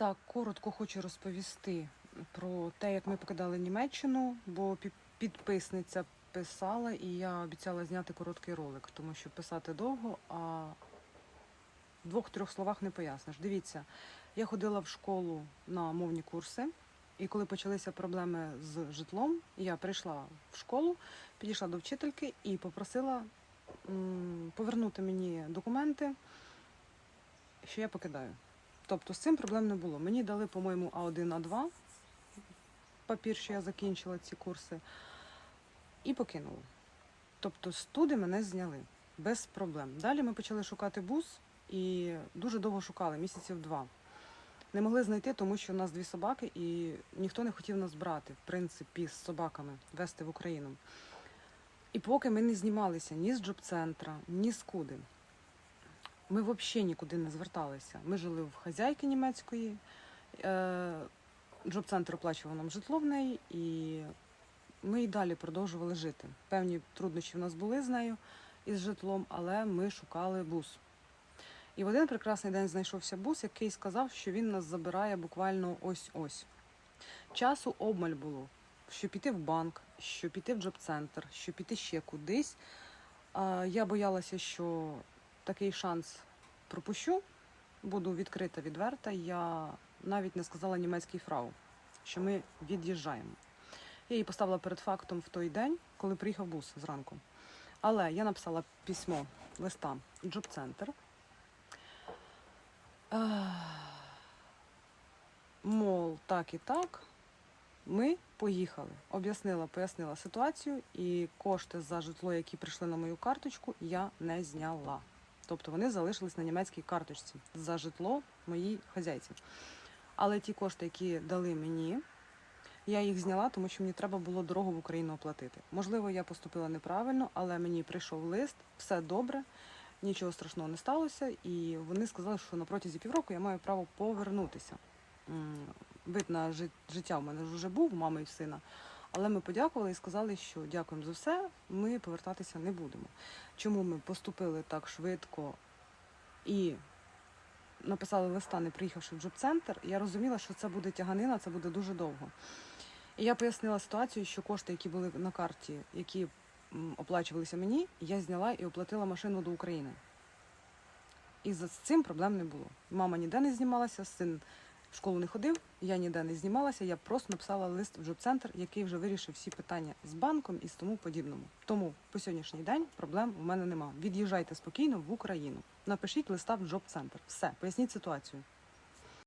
Так, коротко хочу розповісти про те, як ми покидали Німеччину, бо підписниця писала, і я обіцяла зняти короткий ролик, тому що писати довго, а в двох-трьох словах не поясниш. Дивіться, я ходила в школу на мовні курси, і коли почалися проблеми з житлом, я прийшла в школу, підійшла до вчительки і попросила повернути мені документи, що я покидаю. Тобто з цим проблем не було. Мені дали, по-моєму, А1, А2 папір, що я закінчила ці курси, і покинули. Тобто студи мене зняли без проблем. Далі ми почали шукати бус і дуже довго шукали, місяців два. Не могли знайти, тому що в нас дві собаки, і ніхто не хотів нас брати, в принципі, з собаками вести в Україну. І поки ми не знімалися ні з джоб-центра, ні з куди. Ми взагалі нікуди не зверталися. Ми жили в хазяйки німецької, е, джоб-центр оплачував нам житло в неї, і ми і далі продовжували жити. Певні труднощі в нас були з нею із житлом, але ми шукали бус. І в один прекрасний день знайшовся бус, який сказав, що він нас забирає буквально ось-ось. Часу обмаль було, що піти в банк, що піти в джоб-центр, що піти ще кудись. Я боялася, що такий шанс пропущу, буду відкрита, відверта. Я навіть не сказала німецький фрау, що ми від'їжджаємо. Я її поставила перед фактом в той день, коли приїхав бус зранку. Але я написала письмо, листа джоб-центр. Мол, так і так. Ми поїхали. Об'яснила, пояснила ситуацію, і кошти за житло, які прийшли на мою карточку, я не зняла. Тобто вони залишились на німецькій карточці за житло моїй хазяйці. Але ті кошти, які дали мені, я їх зняла, тому що мені треба було дорогу в Україну оплатити. Можливо, я поступила неправильно, але мені прийшов лист, все добре, нічого страшного не сталося, і вони сказали, що на протязі півроку я маю право повернутися. Вид на життя в мене вже був, мами і сина. Але ми подякували і сказали, що дякуємо за все, ми повертатися не будемо. Чому ми поступили так швидко і написали листа, не приїхавши в джоб-центр, я розуміла, що це буде тяганина, це буде дуже довго. І я пояснила ситуацію, що кошти, які були на карті, які оплачувалися мені, я зняла і оплатила машину до України. І за цим проблем не було. Мама ніде не знімалася, син в школу не ходив, я ніде не знімалася, я просто написала лист в джоб-центр, який вже вирішив всі питання з банком і з тому подібному. Тому по сьогоднішній день проблем у мене нема. Від'їжджайте спокійно в Україну. Напишіть листа в джоб-центр. Все, поясніть ситуацію.